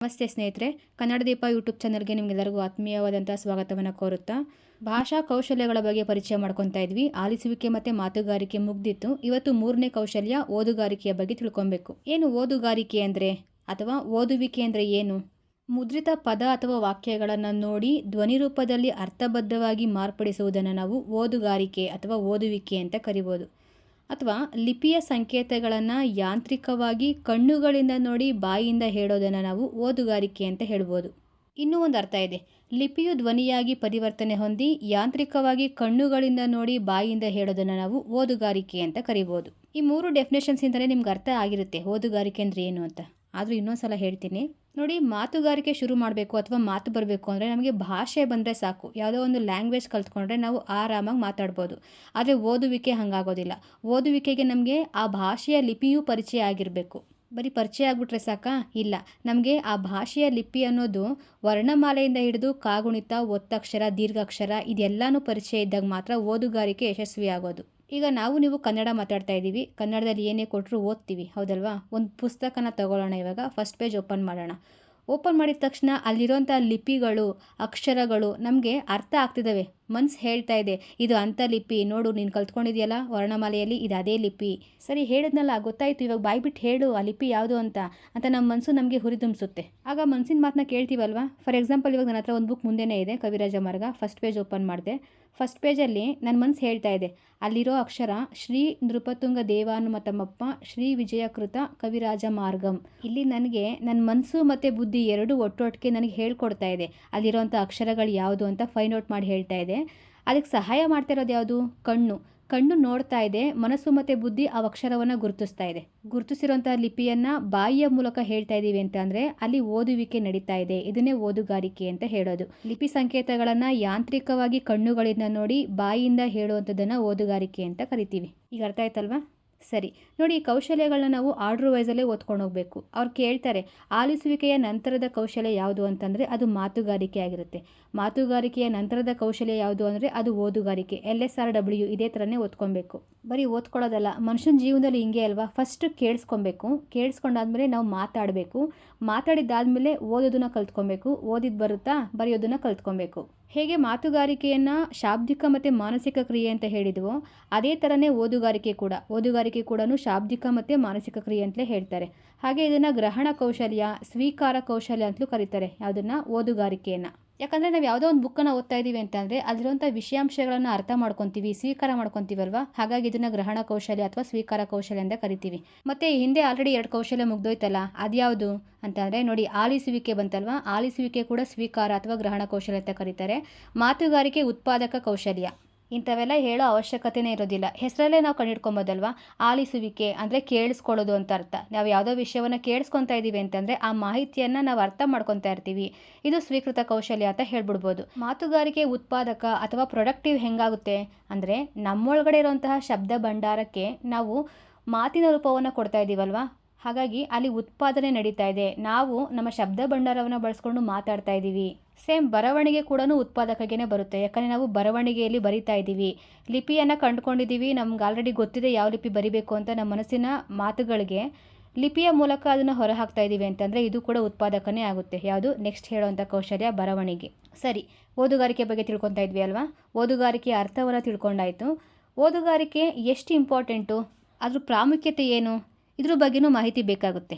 ನಮಸ್ತೆ ಸ್ನೇಹಿತರೆ, ಕನ್ನಡ ದೀಪ ಯೂಟ್ಯೂಬ್ ಚಾನಲ್ಗೆ ನಿಮಗೆಲ್ಲರಿಗೂ ಆತ್ಮೀಯವಾದಂಥ ಸ್ವಾಗತವನ್ನು ಕೋರುತ್ತಾ, ಭಾಷಾ ಕೌಶಲ್ಯಗಳ ಬಗ್ಗೆ ಪರಿಚಯ ಮಾಡ್ಕೊತಾ ಇದ್ವಿ. ಆಲಿಸುವಿಕೆ ಮತ್ತು ಮಾತುಗಾರಿಕೆ ಮುಗ್ದಿತ್ತು. ಇವತ್ತು ಮೂರನೇ ಕೌಶಲ್ಯ ಓದುಗಾರಿಕೆಯ ಬಗ್ಗೆ ತಿಳ್ಕೊಬೇಕು. ಏನು ಓದುಗಾರಿಕೆ ಅಂದರೆ? ಅಥವಾ ಓದುವಿಕೆ ಅಂದರೆ ಏನು? ಮುದ್ರಿತ ಪದ ಅಥವಾ ವಾಕ್ಯಗಳನ್ನು ನೋಡಿ ಧ್ವನಿ ರೂಪದಲ್ಲಿ ಅರ್ಥಬದ್ಧವಾಗಿ ಮಾರ್ಪಡಿಸುವುದನ್ನು ನಾವು ಓದುಗಾರಿಕೆ ಅಥವಾ ಓದುವಿಕೆ ಅಂತ ಕರಿಬೋದು. ಅಥವಾ ಲಿಪಿಯ ಸಂಕೇತಗಳನ್ನು ಯಾಂತ್ರಿಕವಾಗಿ ಕಣ್ಣುಗಳಿಂದ ನೋಡಿ ಬಾಯಿಯಿಂದ ಹೇಳೋದನ್ನು ನಾವು ಓದುಗಾರಿಕೆ ಅಂತ ಹೇಳ್ಬೋದು. ಇನ್ನೂ ಒಂದು ಅರ್ಥ ಇದೆ. ಲಿಪಿಯು ಧ್ವನಿಯಾಗಿ ಪರಿವರ್ತನೆ ಹೊಂದಿ ಯಾಂತ್ರಿಕವಾಗಿ ಕಣ್ಣುಗಳಿಂದ ನೋಡಿ ಬಾಯಿಯಿಂದ ಹೇಳೋದನ್ನು ನಾವು ಓದುಗಾರಿಕೆ ಅಂತ ಕರಿಬೋದು. ಈ ಮೂರು ಡೆಫಿನೇಷನ್ಸಿಂದಲೇ ನಿಮ್ಗೆ ಅರ್ಥ ಆಗಿರುತ್ತೆ. ಓದುಗಾರಿಕೆ ಅಂದರೆ ಏನು ಅಂತ. ಆದರೂ ಇನ್ನೊಂದು ಸಲ ಹೇಳ್ತೀನಿ. ನೋಡಿ, ಮಾತುಗಾರಿಕೆ ಶುರು ಮಾಡಬೇಕು ಅಥವಾ ಮಾತು ಬರಬೇಕು ಅಂದರೆ ನಮಗೆ ಭಾಷೆ ಬಂದರೆ ಸಾಕು. ಯಾವುದೋ ಒಂದು ಲ್ಯಾಂಗ್ವೇಜ್ ಕಲ್ತ್ಕೊಂಡ್ರೆ ನಾವು ಆರಾಮಾಗಿ ಮಾತಾಡ್ಬೋದು. ಆದರೆ ಓದುವಿಕೆ ಹಾಗಾಗೋದಿಲ್ಲ. ಓದುವಿಕೆಗೆ ನಮಗೆ ಆ ಭಾಷೆಯ ಲಿಪಿಯೂ ಪರಿಚಯ ಆಗಿರಬೇಕು. ಬರೀ ಪರಿಚಯ ಆಗಿಬಿಟ್ರೆ ಸಾಕಾ? ಇಲ್ಲ. ನಮಗೆ ಆ ಭಾಷೆಯ ಲಿಪಿ ಅನ್ನೋದು ವರ್ಣಮಾಲೆಯಿಂದ ಹಿಡಿದು ಕಾಗುಣಿತ, ಒತ್ತಕ್ಷರ, ದೀರ್ಘಾಕ್ಷರ ಇದೆಲ್ಲನೂ ಪರಿಚಯ ಇದ್ದಾಗ ಮಾತ್ರ ಓದುಗಾರಿಕೆ ಯಶಸ್ವಿ ಆಗೋದು ಈಗ ನಾವು ನೀವು ಕನ್ನಡ ಮಾತಾಡ್ತಾ ಇದ್ದೀವಿ. ಕನ್ನಡದಲ್ಲಿ ಏನೇ ಕೊಟ್ಟರು ಓದ್ತೀವಿ. ಹೌದಲ್ವಾ? ಒಂದು ಪುಸ್ತಕನ ತಗೊಳ್ಳೋಣ ಇವಾಗ. ಫಸ್ಟ್ ಪೇಜ್ ಓಪನ್ ಮಾಡೋಣ. ಓಪನ್ ಮಾಡಿದ ತಕ್ಷಣ ಅಲ್ಲಿರೋಂಥ ಲಿಪಿಗಳು, ಅಕ್ಷರಗಳು ನಮಗೆ ಅರ್ಥ ಆಗ್ತಿದ್ದಾವೆ. ಮನ್ಸು ಹೇಳ್ತಾ ಇದೆ, ಇದು ಅಂಥ ಲಿಪಿ, ನೋಡು, ನೀನು ಕಲ್ತ್ಕೊಂಡಿದೆಯಲ್ಲ? ವರ್ಣಮಾಲೆಯಲ್ಲಿ ಇದು ಅದೇ ಲಿಪಿ. ಸರಿ, ಹೇಳಿದ್ನಲ್ಲ, ಗೊತ್ತಾಯಿತು. ಇವಾಗ ಬಾಯ್ಬಿಟ್ಟು ಹೇಳು, ಆ ಲಿಪಿ ಯಾವುದು ಅಂತ. ಅಂತ ನಮ್ಮ ಮನಸ್ಸು ನಮಗೆ ಹುರಿದುಂಬಿಸುತ್ತೆ ಆಗ ಮನಸ್ಸಿನ ಮಾತನ್ನ ಕೇಳ್ತೀವಲ್ವಾ? ಫಾರ್ ಎಕ್ಸಾಂಪಲ್ ಇವಾಗ ನನ್ನ ಹತ್ರ ಒಂದು ಬುಕ್ ಮುಂದೆನೇ ಇದೆ, Kavirajamarga. First page open ಮಾಡಿದೆ. ಫಸ್ಟ್ ಪೇಜಲ್ಲಿ ನನ್ನ ಮನಸ್ಸು ಹೇಳ್ತಾ ಇದೆ. ಅಲ್ಲಿರೋ ಅಕ್ಷರ ಶ್ರೀ ನೃಪತುಂಗ ದೇವಾನುಮತಮ್ಮಪ್ಪ, ಶ್ರೀ ವಿಜಯಕೃತ ಕವಿರಾಜ ಮಾರ್ಗಂ. ಇಲ್ಲಿ ನನಗೆ ನನ್ನ ಮನಸ್ಸು ಮತ್ತು ಬುದ್ಧಿ ಎರಡು ಒಟ್ಟೊಟ್ಟಿಗೆ ನನಗೆ ಹೇಳ್ಕೊಡ್ತಾ ಇದೆ. ಅಲ್ಲಿರೋಂಥ ಅಕ್ಷರಗಳು ಯಾವುದು ಅಂತ ಫೈಂಡ್ ಔಟ್ ಮಾಡಿ ಹೇಳ್ತಾ ಇದೆ. ಅದಕ್ಕೆ ಸಹಾಯ ಮಾಡ್ತಾ ಇರೋದು ಯಾವುದು? ಕಣ್ಣು. ಕಣ್ಣು ನೋಡ್ತಾ ಇದೆ, ಮನಸ್ಸು ಮತ್ತು ಬುದ್ಧಿ ಆ ಅಕ್ಷರವನ್ನು ಗುರುತಿಸ್ತಾ ಇದೆ. ಗುರುತಿಸಿರುವಂಥ ಲಿಪಿಯನ್ನು ಬಾಯಿಯ ಮೂಲಕ ಹೇಳ್ತಾ ಇದ್ದೀವಿ ಅಂತ ಅಂದರೆ ಅಲ್ಲಿ ಓದುವಿಕೆ ನಡೀತಾ ಇದೆ, ಇದನ್ನೇ ಓದುಗಾರಿಕೆ ಅಂತ ಹೇಳೋದು. ಲಿಪಿ ಸಂಕೇತಗಳನ್ನು ಯಾಂತ್ರಿಕವಾಗಿ ಕಣ್ಣುಗಳಿಂದ ನೋಡಿ ಬಾಯಿಯಿಂದ ಹೇಳುವಂಥದ್ದನ್ನು ಓದುಗಾರಿಕೆ ಅಂತ ಕರಿತೀವಿ. ಈಗ ಅರ್ಥ ಆಯ್ತಲ್ವಾ? ಸರಿ. ನೋಡಿ, ಈ ಕೌಶಲ್ಯಗಳನ್ನ ನಾವು ಆರ್ಡ್ರ್ ವೈಸಲ್ಲೇ ಓದ್ಕೊಂಡು ಹೋಗಬೇಕು. ಅವ್ರು ಕೇಳ್ತಾರೆ, ಆಲಿಸುವಿಕೆಯ ನಂತರದ ಕೌಶಲ್ಯ ಯಾವುದು ಅಂತಂದರೆ ಅದು ಮಾತುಗಾರಿಕೆ ಆಗಿರುತ್ತೆ. ಮಾತುಗಾರಿಕೆಯ ನಂತರದ ಕೌಶಲ್ಯ ಯಾವುದು ಅಂದರೆ ಅದು ಓದುಗಾರಿಕೆ, ಎಲ್ ಎಸ್ ಆರ್ ಡಬ್ಲ್ಯೂ ಇದೇ ಥರನೇ ಓದ್ಕೊಬೇಕು. ಬರೀ ಓದ್ಕೊಳ್ಳೋದಲ್ಲ, ಮನುಷ್ಯನ ಜೀವನದಲ್ಲಿ ಹಿಂಗೆ ಅಲ್ವಾ? ಫಸ್ಟ್ ಕೇಳಿಸ್ಕೊಬೇಕು, ಕೇಳಿಸ್ಕೊಂಡಾದ್ಮೇಲೆ ನಾವು ಮಾತಾಡಬೇಕು ಮಾತಾಡಿದ್ದಾದಮೇಲೆ ಓದೋದನ್ನ ಕಲ್ತ್ಕೊಬೇಕು. ಓದಿದ್ದು ಬರುತ್ತಾ ಬರೆಯೋದನ್ನ ಕಲ್ತ್ಕೊಬೇಕು. ಹೇಗೆ ಮಾತುಗಾರಿಕೆಯನ್ನು ಶಾಬ್ದಿಕ ಮತ್ತು ಮಾನಸಿಕ ಕ್ರಿಯೆ ಅಂತ ಹೇಳಿದ್ವೋ, ಅದೇ ಥರನೇ ಓದುಗಾರಿಕೆ ಕೂಡ. ಓದುಗಾರಿಕೆ ಕೂಡ ಶಾಬ್ದಿಕ ಮತ್ತು ಮಾನಸಿಕ ಕ್ರಿಯೆ ಅಂತಲೇ ಹೇಳ್ತಾರೆ. ಹಾಗೆ ಇದನ್ನು ಗ್ರಹಣ ಕೌಶಲ್ಯ, ಸ್ವೀಕಾರ ಕೌಶಲ್ಯ ಅಂತಲೂ ಕರೀತಾರೆ. ಯಾವುದನ್ನು? ಓದುಗಾರಿಕೆಯನ್ನು. ಯಾಕಂದರೆ ನಾವು ಯಾವುದೋ ಒಂದು ಬುಕ್ಕನ್ನು ಓದ್ತಾ ಇದ್ದೀವಿ ಅಂತಂದರೆ ಅಲ್ಲಿರುವಂಥ ವಿಷಯಾಂಶಗಳನ್ನು ಅರ್ಥ ಮಾಡ್ಕೊತೀವಿ, ಸ್ವೀಕಾರ ಮಾಡ್ಕೊತೀವಲ್ವಾ? ಹಾಗಾಗಿ ಇದನ್ನು ಗ್ರಹಣ ಕೌಶಲ್ಯ ಅಥವಾ ಸ್ವೀಕಾರ ಕೌಶಲ್ಯ ಅಂತ ಕರಿತೀವಿ. ಮತ್ತು ಹಿಂದೆ ಆಲ್ರೆಡಿ ಎರಡು ಕೌಶಲ್ಯ ಮುಗ್ದೋಯ್ತಲ್ಲ, ಅದ್ಯಾವುದು? ಅಂತಂದರೆ ನೋಡಿ, ಆಲಿಸುವಿಕೆ ಬಂತಲ್ವಾ? ಆಲಿಸುವಿಕೆ ಕೂಡ ಸ್ವೀಕಾರ ಅಥವಾ ಗ್ರಹಣ ಕೌಶಲ್ಯ ಅಂತ ಕರೀತಾರೆ. ಮಾತುಗಾರಿಕೆ ಉತ್ಪಾದಕ ಕೌಶಲ್ಯ. ಇಂಥವೆಲ್ಲ ಹೇಳೋ ಅವಶ್ಯಕತೆನೇ ಇರೋದಿಲ್ಲ. ಹೆಸರಲ್ಲೇ ನಾವು ಕಂಡಿಡ್ಕೊಬೋದಲ್ವಾ ಆಲಿಸುವಿಕೆ ಅಂದರೆ ಕೇಳಿಸ್ಕೊಳ್ಳೋದು ಅಂತ ಅರ್ಥ. ನಾವು ಯಾವುದೋ ವಿಷಯವನ್ನು ಕೇಳಿಸ್ಕೊತಾ ಇದ್ದೀವಿ ಅಂತಂದರೆ ಆ ಮಾಹಿತಿಯನ್ನು ನಾವು ಅರ್ಥ ಮಾಡ್ಕೊತಾ ಇರ್ತೀವಿ. ಇದು ಸ್ವೀಕೃತ ಕೌಶಲ್ಯ ಅಂತ ಹೇಳ್ಬಿಡ್ಬೋದು. ಮಾತುಗಾರಿಕೆ ಉತ್ಪಾದಕ ಅಥವಾ ಪ್ರೊಡಕ್ಟಿವ್ ಹೆಂಗಾಗುತ್ತೆ? ಅಂದರೆ ನಮ್ಮೊಳಗಡೆ ಇರುವಂತಹ ಶಬ್ದ ಭಂಡಾರಕ್ಕೆ ನಾವು ಮಾತಿನ ರೂಪವನ್ನು ಕೊಡ್ತಾ ಇದ್ದೀವಲ್ವಾ ಹಾಗಾಗಿ ಅಲ್ಲಿ ಉತ್ಪಾದನೆ ನಡೀತಾ ಇದೆ. ನಾವು ನಮ್ಮ ಶಬ್ದ ಭಂಡಾರವನ್ನು ಬಳಸ್ಕೊಂಡು ಮಾತಾಡ್ತಾ ಇದ್ದೀವಿ. ಸೇಮ್ ಬರವಣಿಗೆ ಕೂಡ ಉತ್ಪಾದಕಗೇನೆ ಬರುತ್ತೆ. ಯಾಕಂದರೆ ನಾವು ಬರವಣಿಗೆಯಲ್ಲಿ ಬರಿತಾ ಇದ್ದೀವಿ. ಲಿಪಿಯನ್ನು ಕಂಡುಕೊಂಡಿದ್ದೀವಿ. ನಮ್ಗೆ ಆಲ್ರೆಡಿ ಗೊತ್ತಿದೆ ಯಾವ ಲಿಪಿ ಬರಿಬೇಕು ಅಂತ ನಮ್ಮ ಮನಸ್ಸಿನ ಮಾತುಗಳಿಗೆ. ಲಿಪಿಯ ಮೂಲಕ ಅದನ್ನು ಹೊರಹಾಕ್ತಾ ಇದ್ದೀವಿ ಅಂತಂದರೆ ಇದು ಕೂಡ ಉತ್ಪಾದಕನೇ ಆಗುತ್ತೆ. ಯಾವುದು? ನೆಕ್ಸ್ಟ್ ಹೇಳೋವಂಥ ಕೌಶಲ್ಯ ಬರವಣಿಗೆ. ಸರಿ, ಓದುಗಾರಿಕೆ ಬಗ್ಗೆ ತಿಳ್ಕೊತಾ ಇದ್ವಿ ಅಲ್ವಾ? ಓದುಗಾರಿಕೆ ಅರ್ಥವನ್ನು ತಿಳ್ಕೊಂಡಾಯಿತು. ಓದುಗಾರಿಕೆ ಎಷ್ಟು ಇಂಪಾರ್ಟೆಂಟು ಅದ್ರ ಪ್ರಾಮುಖ್ಯತೆ ಏನು? ಇದ್ರ ಬಗ್ಗೆನೂ ಮಾಹಿತಿ ಬೇಕಾಗುತ್ತೆ.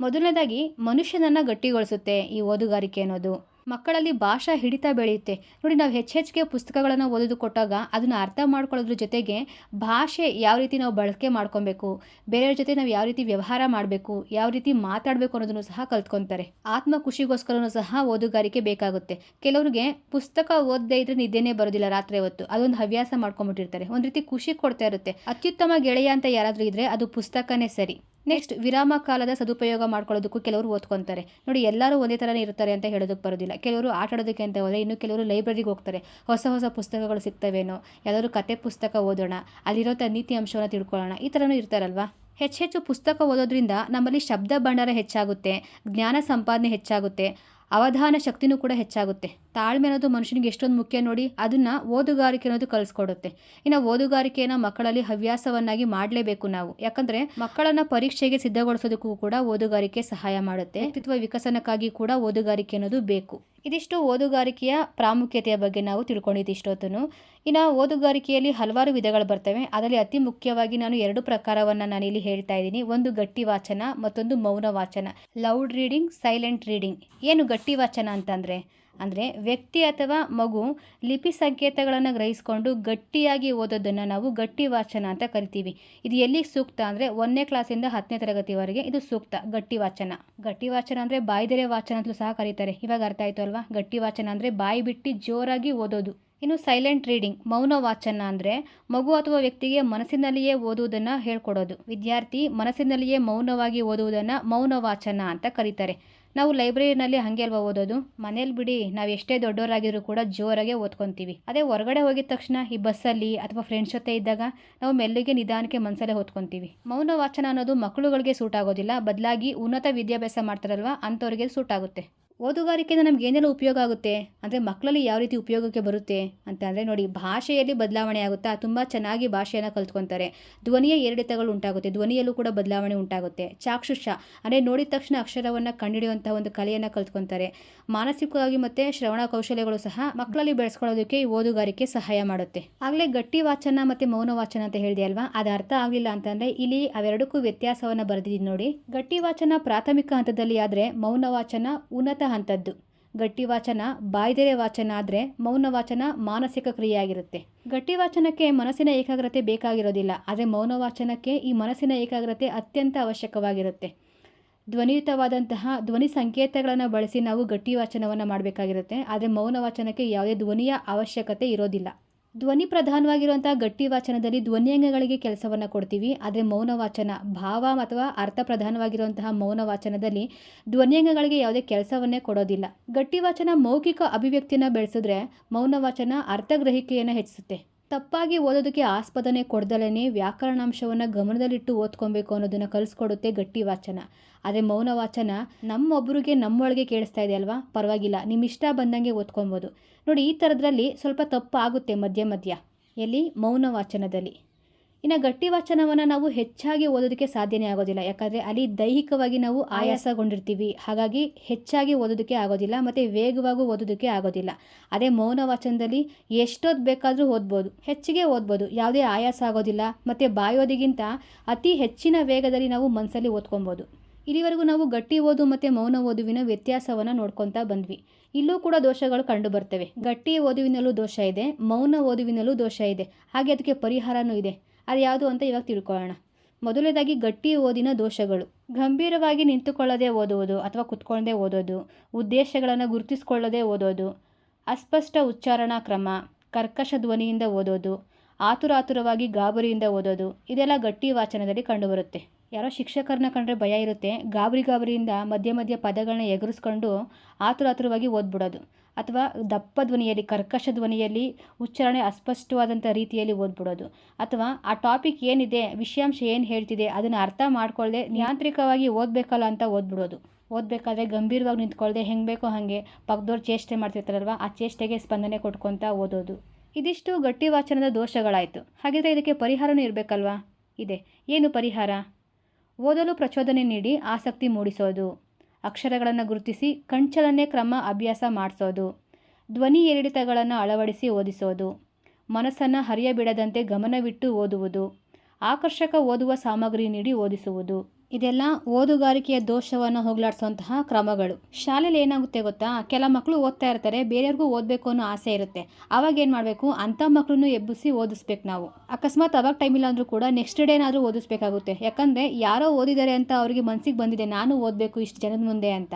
ಮೊದಲನೇದಾಗಿ ಮನುಷ್ಯನನ್ನು ಗಟ್ಟಿಗೊಳಿಸುತ್ತೆ ಈ ಓದುಗಾರಿಕೆ ಅನ್ನೋದು. ಮಕ್ಕಳಲ್ಲಿ ಭಾಷಾ ಹಿಡಿತ ಬೆಳೆಯುತ್ತೆ. ನೋಡಿ, ನಾವು ಹೆಚ್ಚು ಹೆಚ್ಚಿಗೆ ಪುಸ್ತಕಗಳನ್ನು ಓದೋದು ಕೊಟ್ಟಾಗ ಅದನ್ನು ಅರ್ಥ ಮಾಡ್ಕೊಳ್ಳೋದ್ರ ಜೊತೆಗೆ ಭಾಷೆ ಯಾವ ರೀತಿ ನಾವು ಬಳಕೆ ಮಾಡ್ಕೊಬೇಕು, ಬೇರೆಯವ್ರ ಜೊತೆ ನಾವು ಯಾವ ರೀತಿ ವ್ಯವಹಾರ ಮಾಡಬೇಕು, ಯಾವ ರೀತಿ ಮಾತಾಡಬೇಕು ಅನ್ನೋದನ್ನು ಸಹ ಕಲ್ತ್ಕೊತಾರೆ. ಆತ್ಮ ಖುಷಿಗೋಸ್ಕರನೂ ಸಹ ಓದುಗಾರಿಕೆ ಬೇಕಾಗುತ್ತೆ. ಕೆಲವರಿಗೆ ಪುಸ್ತಕ ಓದದೇ ಇದ್ರೆ ನಿದ್ದೆನೇ ಬರೋದಿಲ್ಲ ರಾತ್ರಿ ಹೊತ್ತು. ಅದೊಂದು ಹವ್ಯಾಸ ಮಾಡ್ಕೊಂಡ್ಬಿಟ್ಟಿರ್ತಾರೆ ಒಂದು ರೀತಿ ಖುಷಿ ಕೊಡ್ತಾ ಇರುತ್ತೆ. ಅತ್ಯುತ್ತಮ ಗೆಳೆಯ ಅಂತ ಯಾರಾದರೂ ಇದ್ರೆ ಅದು ಪುಸ್ತಕನೇ ಸರಿ. ನೆಕ್ಸ್ಟ್ ವಿರಾಮ ಕಾಲದ ಸದುಪಯೋಗ ಮಾಡ್ಕೊಳ್ಳೋದಕ್ಕೂ ಕೆಲವರು ಓದ್ಕೊತಾರೆ. ನೋಡಿ, ಎಲ್ಲರೂ ಒಂದೇ ಥರನೇ ಇರ್ತಾರೆ ಅಂತ ಹೇಳೋದಕ್ಕೆ ಬರೋದಿಲ್ಲ. ಕೆಲವರು ಆಟಾಡೋದಕ್ಕೆ ಅಂತ ಹೋದರೆ ಇನ್ನು ಕೆಲವರು ಲೈಬ್ರರಿಗೆ ಹೋಗ್ತಾರೆ. ಹೊಸ ಹೊಸ ಪುಸ್ತಕಗಳು ಸಿಗ್ತವೇನೋ? ಯಾವ್ದಾದ್ರು ಕತೆ ಪುಸ್ತಕ ಓದೋಣ. ಅಲ್ಲಿರೋಂಥ ನೀತಿ ಅಂಶವನ್ನು ತಿಳ್ಕೊಳ್ಳೋಣ. ಈ ಥರನೂ ಇರ್ತಾರಲ್ವಾ? ಹೆಚ್ಚು ಹೆಚ್ಚು ಪುಸ್ತಕ ಓದೋದ್ರಿಂದ ನಮ್ಮಲ್ಲಿ ಶಬ್ದ ಭಂಡಾರ ಹೆಚ್ಚಾಗುತ್ತೆ. ಜ್ಞಾನ ಸಂಪಾದನೆ ಹೆಚ್ಚಾಗುತ್ತೆ. ಅವಧಾನ ಶಕ್ತಿನೂ ಕೂಡ ಹೆಚ್ಚಾಗುತ್ತೆ. ತಾಳ್ಮೆ ಅನ್ನೋದು ಮನುಷ್ಯನಿಗೆ ಎಷ್ಟೊಂದು ಮುಖ್ಯ ನೋಡಿ, ಅದನ್ನ ಓದುಗಾರಿಕೆ ಅನ್ನೋದು ಕಲಿಸ್ಕೊಡುತ್ತೆ. ಇನ್ನು ಓದುಗಾರಿಕೆಯನ್ನು ಮಕ್ಕಳಲ್ಲಿ ಹವ್ಯಾಸವನ್ನಾಗಿ ಮಾಡಲೇಬೇಕು ನಾವು. ಯಾಕಂದ್ರೆ ಮಕ್ಕಳನ್ನ ಪರೀಕ್ಷೆಗೆ ಸಿದ್ಧಗೊಳಿಸೋದಕ್ಕೂ ಕೂಡ ಓದುಗಾರಿಕೆ ಸಹಾಯ ಮಾಡುತ್ತೆ. ವ್ಯಕ್ತಿತ್ವ ವಿಕಸನಕ್ಕಾಗಿ ಕೂಡ ಓದುಗಾರಿಕೆ ಅನ್ನೋದು ಬೇಕು. ಇದಿಷ್ಟು ಓದುಗಾರಿಕೆಯ ಪ್ರಾಮುಖ್ಯತೆಯ ಬಗ್ಗೆ ನಾವು ತಿಳ್ಕೊಂಡಿದ್ದು ಇಷ್ಟೊತ್ತನು ಇನ್ನು ಓದುಗಾರಿಕೆಯಲ್ಲಿ ಹಲವಾರು ವಿಧಗಳು ಬರ್ತವೆ. ಅದರಲ್ಲಿ ಅತಿ ಮುಖ್ಯವಾಗಿ ನಾನು ಎರಡು ಪ್ರಕಾರವನ್ನು ನಾನು ಇಲ್ಲಿ ಹೇಳ್ತಾ ಇದ್ದೀನಿ. ಒಂದು ಗಟ್ಟಿ ವಾಚನ, ಮತ್ತೊಂದು ಮೌನ ವಾಚನ. Loud reading, silent reading. ಏನು ಗಟ್ಟಿ ವಾಚನ ಅಂತಂದರೆ? ಅಂದರೆ ವ್ಯಕ್ತಿ ಅಥವಾ ಮಗು ಲಿಪಿ ಸಂಕೇತಗಳನ್ನು ಗ್ರಹಿಸ್ಕೊಂಡು ಗಟ್ಟಿಯಾಗಿ ಓದೋದನ್ನು ನಾವು ಗಟ್ಟಿ ವಾಚನ ಅಂತ ಕರಿತೀವಿ. ಇದು ಎಲ್ಲಿಗೆ ಸೂಕ್ತ ಅಂದರೆ ಒಂದನೇ ಕ್ಲಾಸಿಂದ ಹತ್ತನೇ ತರಗತಿವರೆಗೆ ಇದು ಸೂಕ್ತ, ಗಟ್ಟಿ ವಾಚನ. ಗಟ್ಟಿ ವಾಚನ ಅಂದರೆ ಬಾಯ್ದೆರೆ ವಾಚನ ಅಂತಲೂ ಸಹ ಕರೀತಾರೆ. ಇವಾಗ ಅರ್ಥ ಆಯಿತು ಅಲ್ವಾ? ಗಟ್ಟಿ ವಾಚನ ಅಂದರೆ ಬಾಯಿ ಬಿಟ್ಟು ಜೋರಾಗಿ ಓದೋದು. ಇನ್ನು ಸೈಲೆಂಟ್ ರೀಡಿಂಗ್ ಮೌನ ವಾಚನ ಅಂದರೆ ಮಗು ಅಥವಾ ವ್ಯಕ್ತಿಗೆ ಮನಸ್ಸಿನಲ್ಲಿಯೇ ಓದುವುದನ್ನು ಹೇಳ್ಕೊಡೋದು. ವಿದ್ಯಾರ್ಥಿ ಮನಸ್ಸಿನಲ್ಲಿಯೇ ಮೌನವಾಗಿ ಓದುವುದನ್ನು ಮೌನ ವಾಚನ ಅಂತ ಕರೀತಾರೆ. ನಾವು ಲೈಬ್ರರಿನಲ್ಲಿ ಹಾಗೆ ಅಲ್ವಾ ಓದೋದು? ಮನೇಲಿ ಬಿಡಿ, ನಾವು ಎಷ್ಟೇ ದೊಡ್ಡವರಾಗಿದ್ರು ಕೂಡ ಜೋರಾಗೆ ಓದ್ಕೊತೀವಿ. ಅದೇ ಹೊರಗಡೆ ಹೋಗಿದ ತಕ್ಷಣ ಈ ಬಸ್ಸಲ್ಲಿ ಅಥವಾ ಫ್ರೆಂಡ್ಸ್ ಜೊತೆ ಇದ್ದಾಗ ನಾವು ಮೆಲ್ಲಿಗೆ ನಿಧಾನಕ್ಕೆ ಮನಸ್ಸಲ್ಲೇ ಓದ್ಕೊತೀವಿ. ಮೌನ ವಾಚನ ಅನ್ನೋದು ಮಕ್ಕಳುಗಳಿಗೆ ಸೂಟ್ ಆಗೋದಿಲ್ಲ. ಬದಲಾಗಿ ಉನ್ನತ ವಿದ್ಯಾಭ್ಯಾಸ ಮಾಡ್ತಾರಲ್ವ ಅಂಥವ್ರಿಗೆ ಸೂಟ್ ಆಗುತ್ತೆ. ಓದುಗಾರಿಕೆಯಿಂದ ನಮ್ಗೆ ಏನೆಲ್ಲ ಉಪಯೋಗ ಆಗುತ್ತೆ? ಅಂದರೆ ಮಕ್ಕಳಲ್ಲಿ ಯಾವ ರೀತಿ ಉಪಯೋಗಕ್ಕೆ ಬರುತ್ತೆ ಅಂತ ಅಂದರೆ ನೋಡಿ, ಭಾಷೆಯಲ್ಲಿ ಬದಲಾವಣೆ ಆಗುತ್ತಾ ತುಂಬ ಚೆನ್ನಾಗಿ ಭಾಷೆಯನ್ನು ಕಲ್ತ್ಕೊತಾರೆ. ಧ್ವನಿಯ ಏರಿಳಿತಗಳು ಉಂಟಾಗುತ್ತೆ. ಧ್ವನಿಯಲ್ಲೂ ಕೂಡ ಬದಲಾವಣೆ ಉಂಟಾಗುತ್ತೆ. ಚಾಕ್ಷುಷ, ಅಂದರೆ ನೋಡಿದ ತಕ್ಷಣ ಅಕ್ಷರವನ್ನು ಕಂಡುಹಿಡಿಯುವಂಥ ಒಂದು ಕಲೆಯನ್ನು ಕಲ್ತ್ಕೊತಾರೆ. ಮಾನಸಿಕವಾಗಿ ಮತ್ತು ಶ್ರವಣ ಕೌಶಲ್ಯಗಳು ಸಹ ಮಕ್ಕಳಲ್ಲಿ ಬೆಳೆಸ್ಕೊಳ್ಳೋದಕ್ಕೆ ಈ ಓದುಗಾರಿಕೆ ಸಹಾಯ ಮಾಡುತ್ತೆ. ಆಗಲೇ ಗಟ್ಟಿ ವಾಚನ ಮತ್ತು ಮೌನ ವಾಚನ ಅಂತ ಹೇಳಿದೆ ಅಲ್ವಾ? ಅದು ಅರ್ಥ ಆಗಲಿಲ್ಲ ಅಂತಂದರೆ ಇಲ್ಲಿ ಅವೆರಡಕ್ಕೂ ವ್ಯತ್ಯಾಸವನ್ನು ಬರೆದಿದ್ದೀನಿ ನೋಡಿ. ಗಟ್ಟಿ ವಾಚನ ಪ್ರಾಥಮಿಕ ಹಂತದಲ್ಲಿ ಆದರೆ ಮೌನ ವಾಚನ ಉನ್ನತ ಹಂತದ್ದು ಗಟ್ಟಿ ವಾಚನ ಬಾಯ್ದೆರೆ ವಾಚನ ಆದರೆ ಮೌನ ವಾಚನ ಮಾನಸಿಕ ಕ್ರಿಯೆಯಾಗಿರುತ್ತೆ. ಗಟ್ಟಿ ವಾಚನಕ್ಕೆ ಮನಸ್ಸಿನ ಏಕಾಗ್ರತೆ ಬೇಕಾಗಿರೋದಿಲ್ಲ, ಆದರೆ ಮೌನ ವಾಚನಕ್ಕೆ ಈ ಮನಸ್ಸಿನ ಏಕಾಗ್ರತೆ ಅತ್ಯಂತ ಅವಶ್ಯಕವಾಗಿರುತ್ತೆ. ಧ್ವನಿಯುತವಾದಂತಹ ಧ್ವನಿ ಸಂಕೇತಗಳನ್ನು ಬಳಸಿ ನಾವು ಗಟ್ಟಿ ವಾಚನವನ್ನು ಮಾಡಬೇಕಾಗಿರುತ್ತೆ, ಆದರೆ ಮೌನ ವಾಚನಕ್ಕೆ ಯಾವುದೇ ಧ್ವನಿಯ ಅವಶ್ಯಕತೆ ಇರೋದಿಲ್ಲ. ಧ್ವನಿ ಪ್ರಧಾನವಾಗಿರುವಂಥ ಗಟ್ಟಿ ವಾಚನದಲ್ಲಿ ಧ್ವನಿಯಂಗಗಳಿಗೆ ಕೆಲಸವನ್ನು ಕೊಡ್ತೀವಿ. ಆದರೆ ಮೌನ ವಾಚನ, ಭಾವ ಅಥವಾ ಅರ್ಥ ಪ್ರಧಾನವಾಗಿರುವಂತಹ ಮೌನ ವಾಚನದಲ್ಲಿ ಧ್ವನಿಯಂಗಗಳಿಗೆ ಯಾವುದೇ ಕೆಲಸವನ್ನೇ ಕೊಡೋದಿಲ್ಲ. ಗಟ್ಟಿ ವಾಚನ ಮೌಖಿಕ ಅಭಿವ್ಯಕ್ತಿಯನ್ನು ಬೆಳೆಸಿದ್ರೆ ಮೌನ ವಾಚನ ಅರ್ಥಗ್ರಹಿಕೆಯನ್ನು ಹೆಚ್ಚಿಸುತ್ತೆ. ತಪ್ಪಾಗಿ ಓದೋದಕ್ಕೆ ಆಸ್ಪದನೆ ಕೊಡ್ದಲೇ ವ್ಯಾಕರಣಾಂಶವನ್ನು ಗಮನದಲ್ಲಿಟ್ಟು ಓದ್ಕೊಬೇಕು ಅನ್ನೋದನ್ನು ಕಲಿಸ್ಕೊಡುತ್ತೆ ಗಟ್ಟಿ ವಾಚನ. ಆದರೆ ಮೌನ ವಾಚನ ನಮ್ಮೊಬ್ಬರಿಗೆ ನಮ್ಮೊಳಗೆ ಕೇಳಿಸ್ತಾ ಇದೆ ಅಲ್ವಾ? ಪರವಾಗಿಲ್ಲ ನಿಮ್ಮ ಇಷ್ಟ ಬಂದಂಗೆ ಓದ್ಕೊಬೋದು ನೋಡಿ, ಈ ಥರದ್ರಲ್ಲಿ ಸ್ವಲ್ಪ ತಪ್ಪಾಗುತ್ತೆ ಮಧ್ಯ ಮಧ್ಯ. ಎಲ್ಲಿ? ಮೌನ ವಾಚನದಲ್ಲಿ. ಇನ್ನು ಗಟ್ಟಿ ವಾಚನವನ್ನು ನಾವು ಹೆಚ್ಚಾಗಿ ಓದೋದಕ್ಕೆ ಸಾಧ್ಯನೇ ಆಗೋದಿಲ್ಲ. ಯಾಕಂದರೆ ಅಲ್ಲಿ ದೈಹಿಕವಾಗಿ ನಾವು ಆಯಾಸಗೊಂಡಿರ್ತೀವಿ. ಹಾಗಾಗಿ ಹೆಚ್ಚಾಗಿ ಓದೋದಕ್ಕೆ ಆಗೋದಿಲ್ಲ ಮತ್ತು ವೇಗವಾಗಿ ಓದೋದಕ್ಕೆ ಆಗೋದಿಲ್ಲ. ಅದೇ ಮೌನ ವಾಚನದಲ್ಲಿ ಎಷ್ಟೊತ್ತು ಬೇಕಾದರೂ ಓದ್ಬೋದು. ಹೆಚ್ಚಿಗೆ ಓದ್ಬೋದು. ಯಾವುದೇ ಆಯಾಸ ಆಗೋದಿಲ್ಲ. ಮತ್ತು ಬಾಯೋದಿಗಿಂತ ಅತಿ ಹೆಚ್ಚಿನ ವೇಗದಲ್ಲಿ ನಾವು ಮನಸ್ಸಲ್ಲಿ ಓದ್ಕೊಬೋದು. ಇಲ್ಲಿವರೆಗೂ ನಾವು ಗಟ್ಟಿ ಓದು ಮತ್ತು ಮೌನ ಓದುವಿನ ವ್ಯತ್ಯಾಸವನ್ನು ನೋಡ್ಕೊತಾ ಬಂದ್ವಿ. ಇಲ್ಲೂ ಕೂಡ ದೋಷಗಳು ಕಂಡು ಬರ್ತವೆ. ಗಟ್ಟಿ ಓದುವಿನಲ್ಲೂ ದೋಷ ಇದೆ ಮೌನ ಓದುವಿನಲ್ಲೂ ದೋಷ ಇದೆ. ಹಾಗೆ ಅದಕ್ಕೆ ಪರಿಹಾರನೂ ಇದೆ. ಅದು ಯಾವುದು ಅಂತ ಇವಾಗ ತಿಳ್ಕೊಳ್ಳೋಣ. ಮೊದಲನೇದಾಗಿ ಗಟ್ಟಿ ಓದಿನ ದೋಷಗಳು. ಗಂಭೀರವಾಗಿ ನಿಂತುಕೊಳ್ಳದೆ ಓದುವುದು ಅಥವಾ ಕುತ್ಕೊಳ್ಳದೆ ಓದೋದು, ಉದ್ದೇಶಗಳನ್ನು ಗುರುತಿಸಿಕೊಳ್ಳದೆ ಓದೋದು, ಅಸ್ಪಷ್ಟ ಉಚ್ಚಾರಣಾ ಕ್ರಮ, ಕರ್ಕಶ ಧ್ವನಿಯಿಂದ ಓದೋದು, ಆತುರಾತುರವಾಗಿ ಗಾಬರಿಯಿಂದ ಓದೋದು, ಇದೆಲ್ಲ ಗಟ್ಟಿ ವಾಚನದಲ್ಲಿ ಕಂಡುಬರುತ್ತೆ. ಯಾರೋ ಶಿಕ್ಷಕರನ್ನ ಕಂಡ್ರೆ ಭಯ ಇರುತ್ತೆ, ಗಾಬರಿ ಗಾಬರಿಯಿಂದ ಮಧ್ಯ ಮಧ್ಯ ಪದಗಳನ್ನ ಎಗರಿಸ್ಕೊಂಡು ಆತುರಾತುರವಾಗಿ ಓದ್ಬಿಡೋದು. ಅಥವಾ ದಪ್ಪ ಧ್ವನಿಯಲ್ಲಿ, ಕರ್ಕಶ ಧ್ವನಿಯಲ್ಲಿ, ಉಚ್ಚಾರಣೆ ಅಸ್ಪಷ್ಟವಾದಂಥ ರೀತಿಯಲ್ಲಿ ಓದ್ಬಿಡೋದು. ಅಥವಾ ಆ ಟಾಪಿಕ್ ಏನಿದೆ, ವಿಷಯಾಂಶ ಏನು ಹೇಳ್ತಿದೆ, ಅದನ್ನು ಅರ್ಥ ಮಾಡ್ಕೊಳ್ಳದೆ ಯಾಂತ್ರಿಕವಾಗಿ ಓದಬೇಕಲ್ಲ ಅಂತ ಓದ್ಬಿಡೋದು. ಓದಬೇಕಾದ್ರೆ ಗಂಭೀರವಾಗಿ ನಿಂತ್ಕೊಳ್ಳದೆ ಹೆಂಗೆ ಬೇಕೋ ಹಾಗೆ ಪಕ್ಕದವ್ರು ಚೇಷ್ಟೆ ಮಾಡ್ತಿರ್ತಾರಲ್ವ, ಆ ಚೇಷ್ಟೆಗೆ ಸ್ಪಂದನೆ ಕೊಟ್ಕೊತಾ ಓದೋದು. ಇದಿಷ್ಟು ಗಟ್ಟಿ ವಾಚನದ ದೋಷಗಳಾಯಿತು. ಹಾಗಿದ್ರೆ ಇದಕ್ಕೆ ಪರಿಹಾರನೂ ಇರಬೇಕಲ್ವಾ? ಇದೆ. ಏನು ಪರಿಹಾರ? ಓದಲು ಪ್ರಚೋದನೆ ನೀಡಿ ಆಸಕ್ತಿ ಮೂಡಿಸೋದು. ಅಕ್ಷರಗಳನ್ನು ಗುರುತಿಸಿ ಕಣ್ಚಲನೆ ಕ್ರಮ ಅಭ್ಯಾಸ ಮಾಡಿಸೋದು. ಧ್ವನಿ ಏರಿಳಿತಗಳನ್ನು ಅಳವಡಿಸಿ ಓದಿಸೋದು. ಮನಸ್ಸನ್ನು ಹರಿಯಬಿಡದಂತೆ ಗಮನವಿಟ್ಟು ಓದುವುದು. ಆಕರ್ಷಕ ಓದುವ ಸಾಮಗ್ರಿ ನೀಡಿ ಓದಿಸುವುದು. ಇದೆಲ್ಲ ಓದುಗಾರಿಕೆಯ ದೋಷವನ್ನು ಹೋಗ್ಲಾಡಿಸುವಂತಹ ಕ್ರಮಗಳು. ಶಾಲೆಯಲ್ಲಿ ಏನಾಗುತ್ತೆ ಗೊತ್ತಾ? ಕೆಲ ಮಕ್ಕಳು ಓದ್ತಾ ಇರ್ತಾರೆ, ಬೇರೆಯವ್ರಿಗೂ ಓದಬೇಕು ಅನ್ನೋ ಆಸೆ ಇರುತ್ತೆ. ಅವಾಗ ಏನು ಮಾಡಬೇಕು? ಅಂಥ ಮಕ್ಕಳನ್ನು ಎಬ್ಬಿಸಿ ಓದಿಸ್ಬೇಕು ನಾವು. ಅಕಸ್ಮಾತ್ ಅವಾಗ ಟೈಮ್ ಇಲ್ಲ ಅಂದರೂ ಕೂಡ ನೆಕ್ಸ್ಟ್ ಡೇ ಏನಾದರೂ ಓದಿಸ್ಬೇಕಾಗುತ್ತೆ. ಯಾಕಂದರೆ ಯಾರೋ ಓದಿದ್ದಾರೆ ಅಂತ ಅವರಿಗೆ ಮನಸ್ಸಿಗೆ ಬಂದಿದೆ, ನಾನು ಓದಬೇಕು ಇಷ್ಟು ಜನದ ಮುಂದೆ ಅಂತ.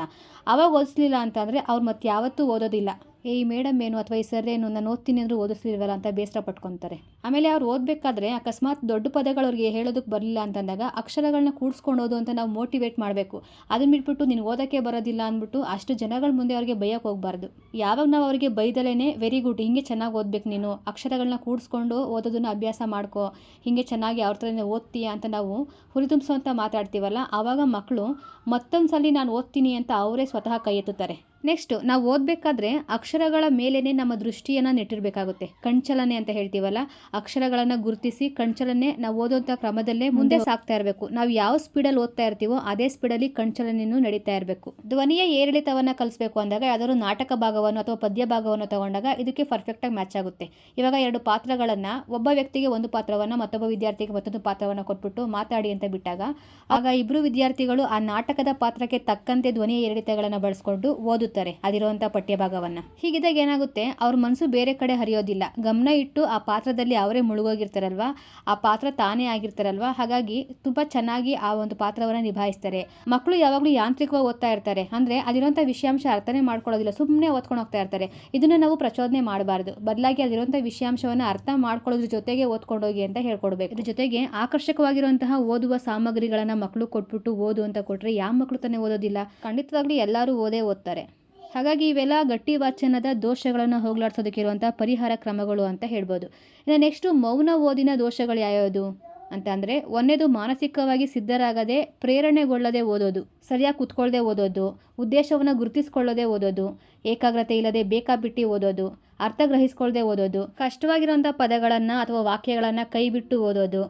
ಅವಾಗ ಓದಿಸ್ಲಿಲ್ಲ ಅಂತಂದರೆ ಅವ್ರು ಮತ್ತೆ ಯಾವತ್ತೂ ಓದೋದಿಲ್ಲ. ಏ ಈ ಮೇಡಮ್ ಏನು ಅಥವಾ ಈ ಸರ್ ಏನು ನಾನು ಓದ್ತೀನಿ ಅಂದರೂ ಓದಿಸ್ಲಿಲ್ವಲ್ಲ ಅಂತ ಬೇಸರ ಪಟ್ಕೊತಾರೆ. ಆಮೇಲೆ ಅವ್ರು ಓದಬೇಕಾದ್ರೆ ಅಕಸ್ಮಾತ್ ದೊಡ್ಡ ಪದಗಳು ಅವ್ರಿಗೆ ಹೇಳೋದಕ್ಕೆ ಬರಲಿಲ್ಲ ಅಂತಂದಾಗ ಅಕ್ಷರಗಳನ್ನ ಕೂಡಿಸ್ಕೊಂಡು ಓದು ಅಂತ ನಾವು ಮೋಟಿವೇಟ್ ಮಾಡಬೇಕು. ಅದನ್ನ ಬಿಟ್ಬಿಟ್ಟು ನೀನು ಓದೋಕ್ಕೆ ಬರೋದಿಲ್ಲ ಅಂದ್ಬಿಟ್ಟು ಅಷ್ಟು ಜನಗಳ ಮುಂದೆ ಅವ್ರಿಗೆ ಬೈಯಕ್ಕೆ ಹೋಗಬಾರ್ದು. ಯಾವಾಗ ನಾವು ಅವರಿಗೆ ಬೈದಲೇ ವೆರಿ ಗುಡ್, ಹಿಂಗೆ ಚೆನ್ನಾಗಿ ಓದ್ಬೇಕು ನೀನು. ಅಕ್ಷರಗಳನ್ನ ಕೂಡಿಸ್ಕೊಂಡು ಓದೋದನ್ನು ಅಭ್ಯಾಸ ಮಾಡ್ಕೋ. ಹಿಂಗೆ ಚೆನ್ನಾಗಿ ಅವ್ರ ಥರನೇ ಓದ್ತೀಯ ಅಂತ ನಾವು ಹುರಿದುಂಬಿಸೋ ಅಂತ ಮಾತಾಡ್ತೀವಲ್ಲ, ಆವಾಗ ಮಕ್ಕಳು ಮತ್ತೊಂದು ಸಲ ನಾನು ಓದ್ತೀನಿ ಅಂತ ಅವರೇ ಸ್ವತಃ ಕೈ ಎತ್ತುತ್ತಾರೆ. ನೆಕ್ಸ್ಟು ನಾವು ಓದಬೇಕಾದ್ರೆ ಅಕ್ಷರಗಳ ಮೇಲೇ ನಮ್ಮ ದೃಷ್ಟಿಯನ್ನು ನೆಟ್ಟಿರಬೇಕಾಗುತ್ತೆ. ಕಣ್ಚಲನೆ ಅಂತ ಹೇಳ್ತೀವಲ್ಲ ಅಕ್ಷರಗಳನ್ನು ಗುರುತಿಸಿ ಕಣ್ಚಲನೆ ನಾವು ಓದೋಂಥ ಕ್ರಮದಲ್ಲೇ ಮುಂದೆ ಸಾಗ್ತಾ ಇರಬೇಕು. ನಾವು ಯಾವ ಸ್ಪೀಡಲ್ಲಿ ಓದ್ತಾ ಇರ್ತೀವೋ ಅದೇ ಸ್ಪೀಡಲ್ಲಿ ಕಣ್ಚಲನೆಯೂ ನಡೀತಾ ಇರಬೇಕು. ಧ್ವನಿಯ ಏರಿಳಿತವನ್ನು ಕಲಿಸಬೇಕು ಅಂದಾಗ ಯಾವ್ದಾದ್ರು ನಾಟಕ ಭಾಗವನ್ನು ಅಥವಾ ಪದ್ಯ ಭಾಗವನ್ನು ತಗೊಂಡಾಗ ಇದಕ್ಕೆ ಪರ್ಫೆಕ್ಟಾಗಿ ಮ್ಯಾಚ್ ಆಗುತ್ತೆ. ಇವಾಗ ಎರಡು ಪಾತ್ರಗಳನ್ನು ಒಬ್ಬ ವ್ಯಕ್ತಿಗೆ ಒಂದು ಪಾತ್ರವನ್ನು ಮತ್ತೊಬ್ಬ ವಿದ್ಯಾರ್ಥಿಗೆ ಮತ್ತೊಂದು ಪಾತ್ರವನ್ನು ಕೊಟ್ಬಿಟ್ಟು ಮಾತಾಡಿ ಅಂತ ಬಿಟ್ಟಾಗ ಆಗ ಇಬ್ಬರು ವಿದ್ಯಾರ್ಥಿಗಳು ಆ ನಾಟಕದ ಪಾತ್ರಕ್ಕೆ ತಕ್ಕಂತೆ ಧ್ವನಿಯ ಏರಿಳಿತಗಳನ್ನು ಬಳಸ್ಕೊಂಡು ಓದುತ್ತಾರೆ. ಅದಿರುವಂಥ ಪಠ್ಯಭಾಗವನ್ನು. ಹೀಗಿದ್ದಾಗ ಏನಾಗುತ್ತೆ? ಅವ್ರ ಮನಸ್ಸು ಬೇರೆ ಕಡೆ ಹರಿಯೋದಿಲ್ಲ. ಗಮನ ಇಟ್ಟು ಆ ಪಾತ್ರದಲ್ಲಿ ಅವರೇ ಮುಳುಗೋಗಿರ್ತಾರಲ್ವ? ಆ ಪಾತ್ರ ತಾನೇ ಆಗಿರ್ತಾರಲ್ವ? ಹಾಗಾಗಿ ತುಂಬ ಚೆನ್ನಾಗಿ ಆ ಒಂದು ಪಾತ್ರವನ್ನು ನಿಭಾಯಿಸ್ತಾರೆ. ಮಕ್ಕಳು ಯಾವಾಗಲೂ ಯಾಂತ್ರಿಕವಾಗಿ ಓದ್ತಾ ಇರ್ತಾರೆ. ಅಂದರೆ ಅದಿರುವಂಥ ವಿಷಯಾಂಶ ಅರ್ಥನೇ ಮಾಡ್ಕೊಳ್ಳೋದಿಲ್ಲ. ಸುಮ್ಮನೆ ಓದ್ಕೊಂಡು ಹೋಗ್ತಾ ಇರ್ತಾರೆ. ಇದನ್ನು ನಾವು ಪ್ರಚೋದನೆ ಮಾಡಬಾರ್ದು. ಬದಲಾಗಿ ಅಲ್ಲಿರುವಂಥ ವಿಷಯಾಂಶವನ್ನು ಅರ್ಥ ಮಾಡ್ಕೊಳ್ಳೋದ್ರ ಜೊತೆಗೆ ಓದ್ಕೊಂಡೋಗಿ ಅಂತ ಹೇಳ್ಕೊಡ್ಬೇಕು. ಇದ್ರ ಜೊತೆಗೆ ಆಕರ್ಷಕವಾಗಿರುವಂತಹ ಓದುವ ಸಾಮಗ್ರಿಗಳನ್ನು ಮಕ್ಕಳು ಕೊಟ್ಬಿಟ್ಟು ಓದು ಅಂತ ಕೊಟ್ಟರೆ ಯಾವ ಮಕ್ಕಳು ತಾನೇ ಓದೋದಿಲ್ಲ? ಖಂಡಿತವಾಗ್ಲೂ ಎಲ್ಲರೂ ಓದೇ ಓದ್ತಾರೆ. ಹಾಗಾಗಿ ಇವೆಲ್ಲ ಗಟ್ಟಿ ವಾಚನದ ದೋಷಗಳನ್ನು ಹೋಗಲಾಡಿಸೋದಕ್ಕಿರುವಂಥ ಪರಿಹಾರ ಕ್ರಮಗಳು ಅಂತ ಹೇಳ್ಬೋದು. ಇನ್ನು ನೆಕ್ಸ್ಟು ಮೌನ ಓದಿನ ದೋಷಗಳು ಯಾವ್ಯಾವುದು? ಅಂತ ಅಂದರೆ, ಒಂದೇದು ಮಾನಸಿಕವಾಗಿ ಸಿದ್ಧರಾಗದೆ, ಪ್ರೇರಣೆಗೊಳ್ಳದೆ ಓದೋದು, ಸರಿಯಾಗಿ ಕುತ್ಕೊಳ್ಳದೆ ಓದೋದು, ಉದ್ದೇಶವನ್ನು ಗುರುತಿಸ್ಕೊಳ್ಳದೆ ಓದೋದು, ಏಕಾಗ್ರತೆ ಇಲ್ಲದೆ ಬೇಕಾಬಿಟ್ಟು ಓದೋದು, ಅರ್ಥ ಗ್ರಹಿಸ್ಕೊಳ್ಳದೆ ಓದೋದು, ಕಷ್ಟವಾಗಿರುವಂಥ ಪದಗಳನ್ನು ಅಥವಾ ವಾಕ್ಯಗಳನ್ನು ಕೈಬಿಟ್ಟು ಓದೋದು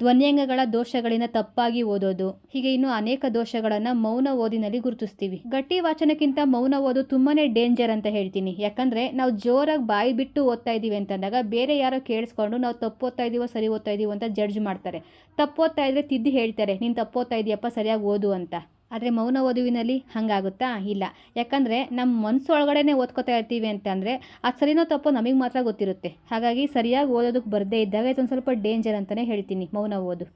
ಧ್ವನ್ಯಂಗಗಳ ದೋಷಗಳಿಂದ ತಪ್ಪಾಗಿ ಓದೋದು. ಹೀಗೆ ಇನ್ನೂ ಅನೇಕ ದೋಷಗಳನ್ನು ಮೌನ ಓದಿನಲ್ಲಿ ಗುರುತಿಸ್ತೀವಿ. ಗಟ್ಟಿ ವಾಚನಕ್ಕಿಂತ ಮೌನ ಓದು ತುಂಬಾನೇ ಡೇಂಜರ್ ಅಂತ ಹೇಳ್ತೀನಿ. ಯಾಕಂದ್ರೆ ನಾವು ಜೋರಾಗಿ ಬಾಯಿ ಬಿಟ್ಟು ಓದ್ತಾ ಇದೀವಿ ಅಂತಂದಾಗ ಬೇರೆ ಯಾರೋ ಕೇಳಿಸ್ಕೊಂಡು ನಾವು ತಪ್ಪು ಓದ್ತಾ ಇದೀವೋ ಸರಿ ಓದ್ತಾ ಇದೀವೋ ಅಂತ ಜಡ್ಜ್ ಮಾಡ್ತಾರೆ. ತಪ್ಪು ಓದ್ತಾ ಇದ್ರೆ ತಿದ್ದಿ ಹೇಳ್ತಾರೆ, ನೀನು ತಪ್ಪು ಓದ್ತಾ ಇದೀಯಪ್ಪ, ಸರಿಯಾಗಿ ಓದು ಅಂತ. ಆದರೆ ಮೌನ ಓದುವಿನಲ್ಲಿ ಹಾಗಾಗುತ್ತಾ ಇಲ್ಲ. ಯಾಕಂದರೆ ನಮ್ಮ ಮನಸ್ಸು ಒಳಗಡೆನೇ ಓದ್ಕೋತಾ ಇರ್ತೀವಿ ಅಂತಂದರೆ ಅದು ಸರಿನೋ ತಪ್ಪೋ ನಮಗೆ ಮಾತ್ರ ಗೊತ್ತಿರುತ್ತೆ. ಹಾಗಾಗಿ ಸರಿಯಾಗಿ ಓದೋದಕ್ಕೆ ಬರದೇ ಇದ್ದಾಗ ಇದೊಂದು ಸ್ವಲ್ಪ ಡೇಂಜರ್ ಅಂತಲೇ ಹೇಳ್ತೀನಿ ಮೌನ ಓದು.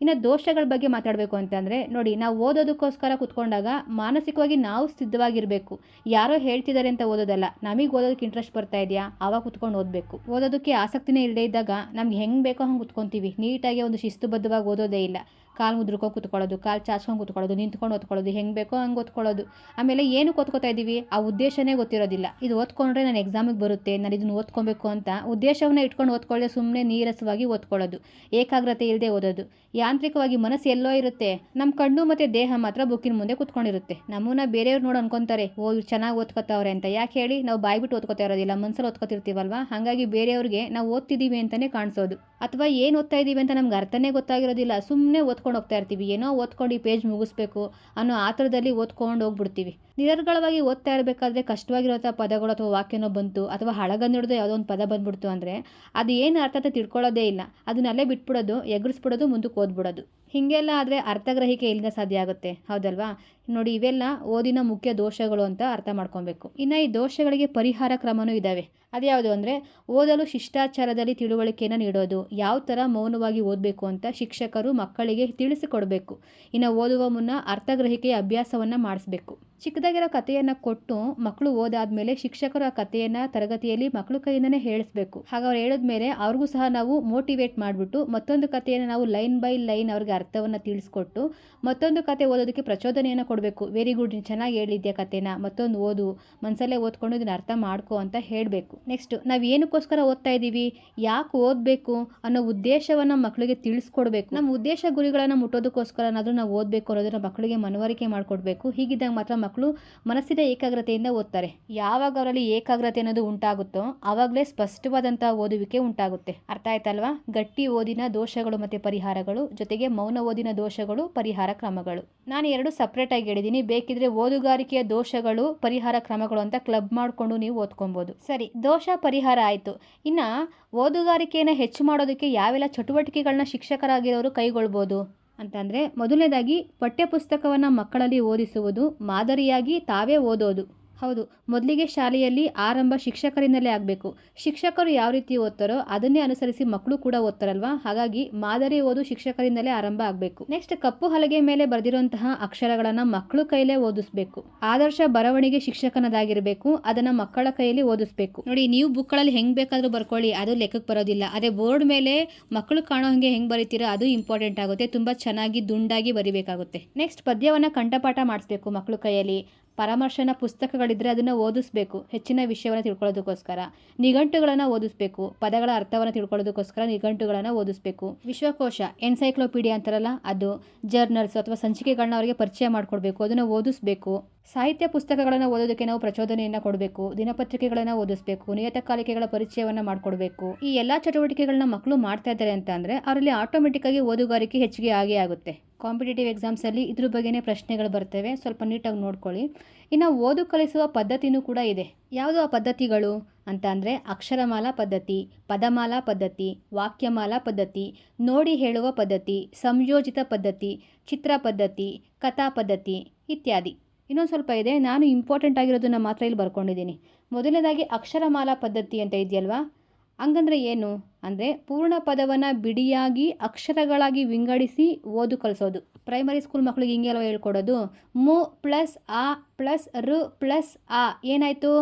ಇನ್ನು ದೋಷಗಳ ಬಗ್ಗೆ ಮಾತಾಡಬೇಕು ಅಂತಂದರೆ ನೋಡಿ, ನಾವು ಓದೋದಕ್ಕೋಸ್ಕರ ಕುತ್ಕೊಂಡಾಗ ಮಾನಸಿಕವಾಗಿ ನಾವು ಸಿದ್ಧವಾಗಿರಬೇಕು. ಯಾರೋ ಹೇಳ್ತಿದ್ದಾರೆ ಅಂತ ಓದೋದಲ್ಲ, ನಮಗೆ ಓದೋದಕ್ಕೆ ಇಂಟ್ರೆಸ್ಟ್ ಬರ್ತಾ ಇದೆಯಾ? ಆವಾಗ ಕುತ್ಕೊಂಡು ಓದಬೇಕು. ಓದೋದಕ್ಕೆ ಆಸಕ್ತಿನೇ ಇಲ್ಲದೇ ಇದ್ದಾಗ ನಮ್ಗೆ ಹೆಂಗೆ ಬೇಕೋ ಹಂಗೆ ಕುತ್ಕೊತೀವಿ. ನೀಟಾಗಿ ಒಂದು ಶಿಸ್ತುಬದ್ಧವಾಗಿ ಓದೋದೇ ಇಲ್ಲ. ಕಾಲು ಮುದ್ರಕೋ ಕುತ್ಕೊಳ್ಳೋದು, ಕಾಲು ಚಾಚ್ಕೊಂಡು ಕುತ್ಕೊಳ್ಳೋದು, ನಿಂತ್ಕೊಂಡು ಓದ್ಕೊಳ್ಳೋದು ಹೆಂಗೆ ಬೇಕೋ ಹಂಗೆ ಓದ್ಕೊಳ್ಳೋದು ಆಮೇಲೆ ಏನು ಓದ್ಕೋತಾ ಇದ್ದೀವಿ? ಆ ಉದ್ದೇಶನೇ ಗೊತ್ತಿರೋದಿಲ್ಲ. ಇದು ಓದ್ಕೊಂಡ್ರೆ ನಾನು ಎಕ್ಸಾಮಿಗೆ ಬರುತ್ತೆ, ನಾನು ಇದನ್ನು ಓದ್ಕೊಬೇಕು ಅಂತ ಉದ್ದೇಶವನ್ನ ಇಟ್ಕೊಂಡು ಓದ್ಕೊಳ್ಳೆ ಸುಮ್ಮನೆ ನೀರಸವಾಗಿ ಓದ್ಕೊಳ್ಳೋದು, ಏಕಾಗ್ರತೆ ಇಲ್ಲದೆ ಓದೋದು. ಯಾಂತ್ರಿಕವಾಗಿ ಮನಸ್ಸು ಎಲ್ಲೋ ಇರುತ್ತೆ ನಮ್ಮ ಕಣ್ಣು ಮತ್ತು ದೇಹ ಮಾತ್ರ ಬುಕ್ಕಿನ ಮುಂದೆ ಕುತ್ಕೊಂಡಿರುತ್ತೆ. ನಮ್ಮನ್ನ ಬೇರೆಯವ್ರು ನೋಡಿ ಅನ್ಕೊಂತಾರೆ, ಓ ಇವ್ರು ಚೆನ್ನಾಗಿ ಓದ್ಕೋತಾವ್ರೆ ಅಂತ. ಯಾಕೆ ಹೇಳಿ? ನಾವು ಬಾಯ್ಬಿಟ್ಟು ಓದ್ಕೋತಾ ಇರೋದಿಲ್ಲ ಮನಸ್ಸಲ್ಲಿ ಓದ್ಕೊತಿರ್ತೀವಲ್ವಾ? ಹಾಗಾಗಿ ಬೇರೆಯವ್ರಿಗೆ ನಾವು ಓದ್ತಿದ್ದೀವಿ ಅಂತಲೇ ಕಾಣಿಸೋದು. ಅಥವಾ ಏನು ಓದ್ತಾ ಇದ್ದೀವಿ ಅಂತ ನಮ್ಗೆ ಅರ್ಥನೇ ಗೊತ್ತಾಗಿರೋದಿಲ್ಲ. ಸುಮ್ಮನೆ ಓದ್ಕೊಂಡು ಹೋಗ್ತಾ ಇರ್ತೀವಿ. ಏನೋ ಓದ್ಕೊಂಡು ಈ ಪೇಜ್ ಮುಗಿಸ್ಬೇಕು ಅನ್ನೋ ಆತರದಲ್ಲಿ ಓದ್ಕೊಂಡು ಹೋಗ್ಬಿಡ್ತೀವಿ. ನಿರರ್ಗಳವಾಗಿ ಓದ್ತಾ ಇರಬೇಕಾದ್ರೆ ಕಷ್ಟವಾಗಿರೋಂಥ ಪದಗಳು ಅಥವಾ ವಾಕ್ಯನೋ ಬಂತು ಅಥವಾ ಹಳಗನ್ನಡದು ಯಾವುದೋ ಒಂದು ಪದ ಬಂದ್ಬಿಡ್ತು ಅಂದರೆ ಅದು ಏನು ಅರ್ಥ ಅಂತ ತಿಳ್ಕೊಳ್ಳೋದೇ ಇಲ್ಲ. ಅದನ್ನಲ್ಲೇ ಬಿಟ್ಬಿಡೋದು, ಎಗರಿಸ್ಬಿಡೋದು, ಮುಂದಕ್ಕೆ ಓದ್ಬಿಡೋದು. ಹೀಗೆಲ್ಲ ಆದರೆ ಅರ್ಥಗ್ರಹಿಕೆ ಇಲ್ಲಿನ ಸಾಧ್ಯ ಆಗುತ್ತೆ? ಹೌದಲ್ವಾ? ನೋಡಿ, ಇವೆಲ್ಲ ಓದಿನ ಮುಖ್ಯ ದೋಷಗಳು ಅಂತ ಅರ್ಥ ಮಾಡ್ಕೊಬೇಕು. ಇನ್ನು ಈ ದೋಷಗಳಿಗೆ ಪರಿಹಾರ ಕ್ರಮನೂ ಇದ್ದಾವೆ ಅದ್ಯಾವುದು ಅಂದರೆ ಓದಲು ಶಿಷ್ಟಾಚಾರದಲ್ಲಿ ತಿಳುವಳಿಕೆಯನ್ನು ನೀಡೋದು, ಯಾವ ಥರ ಮೌನವಾಗಿ ಓದಬೇಕು ಅಂತ ಶಿಕ್ಷಕರು ಮಕ್ಕಳಿಗೆ ತಿಳಿಸಿಕೊಡಬೇಕು. ಇನ್ನು ಓದುವ ಮುನ್ನ ಅರ್ಥಗ್ರಹಿಕೆಯ ಅಭ್ಯಾಸವನ್ನು ಮಾಡಿಸ್ಬೇಕು. ಚಿಕ್ಕದಾಗಿರೋ ಕಥೆಯನ್ನು ಕೊಟ್ಟು ಮಕ್ಕಳು ಓದಾದ್ಮೇಲೆ ಶಿಕ್ಷಕರು ಆ ಕಥೆಯನ್ನು ತರಗತಿಯಲ್ಲಿ ಮಕ್ಕಳ ಕೈಯಿಂದನೇ ಹೇಳಿಸ್ಬೇಕು. ಹಾಗೆ ಅವ್ರು ಹೇಳಿದ್ಮೇಲೆ ಅವ್ರಿಗೂ ಸಹ ನಾವು ಮೋಟಿವೇಟ್ ಮಾಡಿಬಿಟ್ಟು ಮತ್ತೊಂದು ಕಥೆಯನ್ನು ನಾವು ಲೈನ್ ಬೈ ಲೈನ್ ಅವ್ರಿಗೆ ಅರ್ಥವನ್ನು ತಿಳಿಸ್ಕೊಟ್ಟು ಮತ್ತೊಂದು ಕತೆ ಓದೋದಕ್ಕೆ ಪ್ರಚೋದನೆಯನ್ನು ಕೊಡಬೇಕು. ವೆರಿ ಗುಡ್, ನೀನು ಚೆನ್ನಾಗಿ ಹೇಳಿದ್ಯಾ ಕಥೆನ? ಮತ್ತೊಂದು ಓದು. ಮನಸಲ್ಲೇ ಓದ್ಕೊಂಡು ಇದನ್ನು ಅರ್ಥ ಮಾಡ್ಕೋ ಅಂತ ಹೇಳಬೇಕು. ನೆಕ್ಸ್ಟ್, ನಾವು ಏನಕ್ಕೋಸ್ಕರ ಓದ್ತಾ ಇದ್ದೀವಿ ಯಾಕೆ ಓದಬೇಕು ಅನ್ನೋ ಉದ್ದೇಶವನ್ನು ಮಕ್ಕಳಿಗೆ ತಿಳಿಸ್ಕೊಡ್ಬೇಕು. ನಮ್ಮ ಉದ್ದೇಶ ಗುರಿಗಳನ್ನು ಮುಟ್ಟೋದಕ್ಕೋಸ್ಕರನಾದರೂ ನಾವು ಓದಬೇಕು ಅನ್ನೋದನ್ನ ಮಕ್ಕಳಿಗೆ ಮನವರಿಕೆ ಮಾಡಿಕೊಡ್ಬೇಕು. ಹೀಗಿದ್ದಾಗ ಮಾತ್ರ ಮಕ್ಕಳು ಮನಸ್ಸಿನ ಏಕಾಗ್ರತೆಯಿಂದ ಓದ್ತಾರೆ. ಯಾವಾಗ ಅವರಲ್ಲಿ ಏಕಾಗ್ರತೆ ಅನ್ನೋದು ಉಂಟಾಗುತ್ತೋ ಆವಾಗಲೇ ಸ್ಪಷ್ಟವಾದಂಥ ಓದುವಿಕೆ ಉಂಟಾಗುತ್ತೆ. ಅರ್ಥ ಆಯ್ತಲ್ವಾ? ಗಟ್ಟಿ ಓದಿನ ದೋಷಗಳು ಮತ್ತು ಪರಿಹಾರಗಳು, ಜೊತೆಗೆ ಮೌನ ಓದಿನ ದೋಷಗಳು, ಪರಿಹಾರ ಕ್ರಮಗಳು. ನಾನು ಎರಡು ಸಪ್ರೇಟ್ ಆಗಿ ಹೇಳಿದ್ದೀನಿ. ಬೇಕಿದ್ರೆ ಓದುಗಾರಿಕೆಯ ದೋಷಗಳು, ಪರಿಹಾರ ಕ್ರಮಗಳು ಅಂತ ಕ್ಲಬ್ ಮಾಡಿಕೊಂಡು ನೀವು ಓದ್ಕೊಬೋದು. ಸರಿ, ದೋಷ, ಪರಿಹಾರ ಆಯಿತು. ಇನ್ನು ಓದುಗಾರಿಕೆಯನ್ನು ಹೆಚ್ಚು ಮಾಡೋದಕ್ಕೆ ಯಾವೆಲ್ಲ ಚಟುವಟಿಕೆಗಳನ್ನ ಶಿಕ್ಷಕರಾಗಿರೋರು ಕೈಗೊಳ್ಬೋದು? ಅಂತಂದರೆ ಮೊದಲನೇದಾಗಿ ಪಠ್ಯಪುಸ್ತಕವನ್ನು ಮಕ್ಕಳಲ್ಲಿ ಓದಿಸುವುದು ಮಾದರಿಯಾಗಿ ತಾವೇ ಓದೋದು. ಹೌದು ಮೊದಲಿಗೆ ಶಾಲೆಯಲ್ಲಿ ಆರಂಭ ಶಿಕ್ಷಕರಿಂದಲೇ ಆಗಬೇಕು. ಶಿಕ್ಷಕರು ಯಾವ ರೀತಿ ಓದ್ತಾರೋ ಅದನ್ನೇ ಅನುಸರಿಸಿ ಮಕ್ಕಳು ಕೂಡ ಓದ್ತಾರಲ್ವಾ? ಹಾಗಾಗಿ ಮಾದರಿ ಓದು ಶಿಕ್ಷಕರಿಂದಲೇ ಆರಂಭ ಆಗಬೇಕು. ನೆಕ್ಸ್ಟ್ ಕಪ್ಪು ಹಲಗೆ ಮೇಲೆ ಬರೆದಿರುವಂತಹ ಅಕ್ಷರಗಳನ್ನು ಮಕ್ಕಳು ಕೈಲೇ ಓದಿಸ್ಬೇಕು. ಆದರ್ಶ ಬರವಣಿಗೆ ಶಿಕ್ಷಕನದಾಗಿರಬೇಕು ಅದನ್ನು ಮಕ್ಕಳ ಕೈಯಲ್ಲಿ ಓದಿಸ್ಬೇಕು. ನೋಡಿ ನೀವು ಬುಕ್ಗಳಲ್ಲಿ ಹೆಂಗೆ ಬೇಕಾದರೂ ಬರ್ಕೊಳ್ಳಿ ಅದು ಲೆಕ್ಕಕ್ಕೆ ಬರೋದಿಲ್ಲ. ಅದೇ ಬೋರ್ಡ್ ಮೇಲೆ ಮಕ್ಕಳು ಕಾಣೋ ಹಂಗೆ ಹೆಂಗೆ ಬರೀತೀರೋ ಅದು ಇಂಪಾರ್ಟೆಂಟ್ ಆಗುತ್ತೆ. ತುಂಬ ಚೆನ್ನಾಗಿ ದುಂಡಾಗಿ ಬರಿಬೇಕಾಗುತ್ತೆ. ನೆಕ್ಸ್ಟ್ ಪದ್ಯವನ್ನು ಕಂಠಪಾಠ ಮಾಡಿಸ್ಬೇಕು ಮಕ್ಕಳು ಕೈಯಲ್ಲಿ. ಪರಾಮರ್ಶನ ಪುಸ್ತಕಗಳಿದ್ದರೆ ಅದನ್ನು ಓದಿಸ್ಬೇಕು. ಹೆಚ್ಚಿನ ವಿಷಯವನ್ನು ತಿಳ್ಕೊಳ್ಳೋದಕ್ಕೋಸ್ಕರ. ನಿಘಂಟುಗಳನ್ನು ಓದಿಸ್ಬೇಕು. ಪದಗಳ ಅರ್ಥವನ್ನು ತಿಳ್ಕೊಳ್ಳೋದಕ್ಕೋಸ್ಕರ ನಿಘಂಟುಗಳನ್ನು ಓದಿಸ್ಬೇಕು. ವಿಶ್ವಕೋಶ, ಎನ್ಸೈಕ್ಲೋಪೀಡಿಯಾ ಅಂತಾರಲ್ಲ, ಅದು ಜರ್ನಲ್ಸ್ ಅಥವಾ ಸಂಚಿಕೆಗಳನ್ನ ಅವರಿಗೆ ಪರಿಚಯ ಮಾಡಿಕೊಡ್ಬೇಕು. ಅದನ್ನು ಓದಿಸ್ಬೇಕು. ಸಾಹಿತ್ಯ ಪುಸ್ತಕಗಳನ್ನು ಓದೋದಕ್ಕೆ ನಾವು ಪ್ರಚೋದನೆಯನ್ನು ಕೊಡಬೇಕು. ದಿನಪತ್ರಿಕೆಗಳನ್ನು ಓದಿಸ್ಬೇಕು. ನಿಯತಕಾಲಿಕೆಗಳ ಪರಿಚಯವನ್ನು ಮಾಡಿಕೊಡ್ಬೇಕು. ಈ ಎಲ್ಲ ಚಟುವಟಿಕೆಗಳನ್ನ ಮಕ್ಕಳು ಮಾಡ್ತಾ ಇದ್ದಾರೆ ಅಂತ ಅಂದರೆ, ಅವರಲ್ಲಿ ಆಟೋಮೆಟಿಕ್ ಆಗಿ ಓದುಗಾರಿಕೆ ಹೆಚ್ಚಿಗೆ ಆಗೇ ಆಗುತ್ತೆ. ಕಾಂಪಿಟೇಟಿವ್ ಎಕ್ಸಾಮ್ಸಲ್ಲಿ ಇದ್ರ ಬಗ್ಗೆನೇ ಪ್ರಶ್ನೆಗಳು ಬರ್ತವೆ. ಸ್ವಲ್ಪ ನೀಟಾಗಿ ನೋಡ್ಕೊಳ್ಳಿ. ಇನ್ನು ಓದು ಕಲಿಸುವ ಪದ್ಧತಿನೂ ಕೂಡ ಇದೆ. ಯಾವುದು ಆ ಪದ್ಧತಿಗಳು? ಅಂತ ಅಂದರೆ ಅಕ್ಷರಮಾಲಾ ಪದ್ಧತಿ, ಪದಮಾಲಾ ಪದ್ಧತಿ, ವಾಕ್ಯಮಾಲಾ ಪದ್ಧತಿ, ನೋಡಿ ಹೇಳುವ ಪದ್ಧತಿ, ಸಂಯೋಜಿತ ಪದ್ಧತಿ, ಚಿತ್ರ ಪದ್ಧತಿ, ಕಥಾ ಪದ್ಧತಿ ಇತ್ಯಾದಿ. ಇನ್ನೊಂದು ಸ್ವಲ್ಪ ಇದೆ. ನಾನು ಇಂಪಾರ್ಟೆಂಟ್ ಆಗಿರೋದನ್ನು ಮಾತ್ರ ಇಲ್ಲಿ ಬರ್ಕೊಂಡಿದ್ದೀನಿ. ಮೊದಲನೇದಾಗಿ ಅಕ್ಷರಮಾಲಾ ಪದ್ಧತಿ ಅಂತ ಇದೆಯಲ್ವಾ? ಹಂಗಂದ್ರೆ ಏನು? ಅಂದರೆ ಪೂರ್ಣ ಪದವನ್ನು ಬಿಡಿಯಾಗಿ ಅಕ್ಷರಗಳಾಗಿ ವಿಂಗಡಿಸಿ ಓದು ಕಲಿಸೋದು. ಪ್ರೈಮರಿ ಸ್ಕೂಲ್ ಮಕ್ಕಳಿಗೆ ಹಿಂಗೆ ಅಲ್ವಾ ಹೇಳ್ಕೊಡೋದು? ಮು ಪ್ಲಸ್ ಆ ಪ್ಲಸ್ ರು ಪ್ಲಸ್ ಆ. ಏನಾಯಿತು?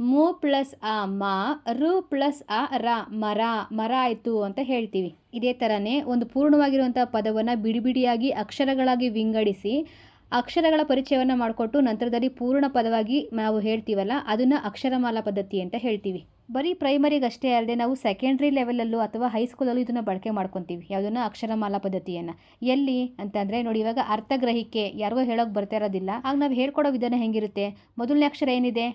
ಮು ಪ್ಲಸ್ ಆ ಮಾ, ರು ಪ್ಲಸ್ ಆ ರ, ಮರ ಮರ ಆಯಿತು ಅಂತ ಹೇಳ್ತೀವಿ. ಇದೇ ಥರನೇ ಒಂದು ಪೂರ್ಣವಾಗಿರುವಂಥ ಪದವನ್ನು ಬಿಡಿ ಬಿಡಿಯಾಗಿ ಅಕ್ಷರಗಳಾಗಿ ವಿಂಗಡಿಸಿ ಅಕ್ಷರಗಳ ಪರಿಚಯವನ್ನು ಮಾಡಿಕೊಟ್ಟು ನಂತರದಲ್ಲಿ ಪೂರ್ಣ ಪದವಾಗಿ ನಾವು ಹೇಳ್ತೀವಲ್ಲ, ಅದನ್ನು ಅಕ್ಷರಮಾಲಾ ಪದ್ಧತಿ ಅಂತ ಹೇಳ್ತೀವಿ. ಬರೀ ಪ್ರೈಮರಿಗಷ್ಟೇ ಅಲ್ಲದೆ ನಾವು ಸೆಕೆಂಡ್ರಿ ಲೆವೆಲಲ್ಲೂ ಅಥವಾ ಹೈಸ್ಕೂಲಲ್ಲೂ ಇದನ್ನು ಬಳಕೆ ಮಾಡ್ಕೊತೀವಿ, ಯಾವುದನ್ನು ಅಕ್ಷರಮಾಲಾ ಪದ್ಧತಿಯನ್ನು. ಎಲ್ಲಿ ಅಂತಂದರೆ ನೋಡಿ, ಇವಾಗ ಅರ್ಥಗ್ರಹಿಕೆ, ಯಾರಿಗೂ ಹೇಳೋಕೆ ಬರ್ತಾ ಇರೋದಿಲ್ಲ. ಆಗ ನಾವು ಹೇಳ್ಕೊಡೋ ವಿಧಾನ ಹೆಂಗಿರುತ್ತೆ? ಮೊದಲನೇ ಅಕ್ಷರ ಏನಿದೆ?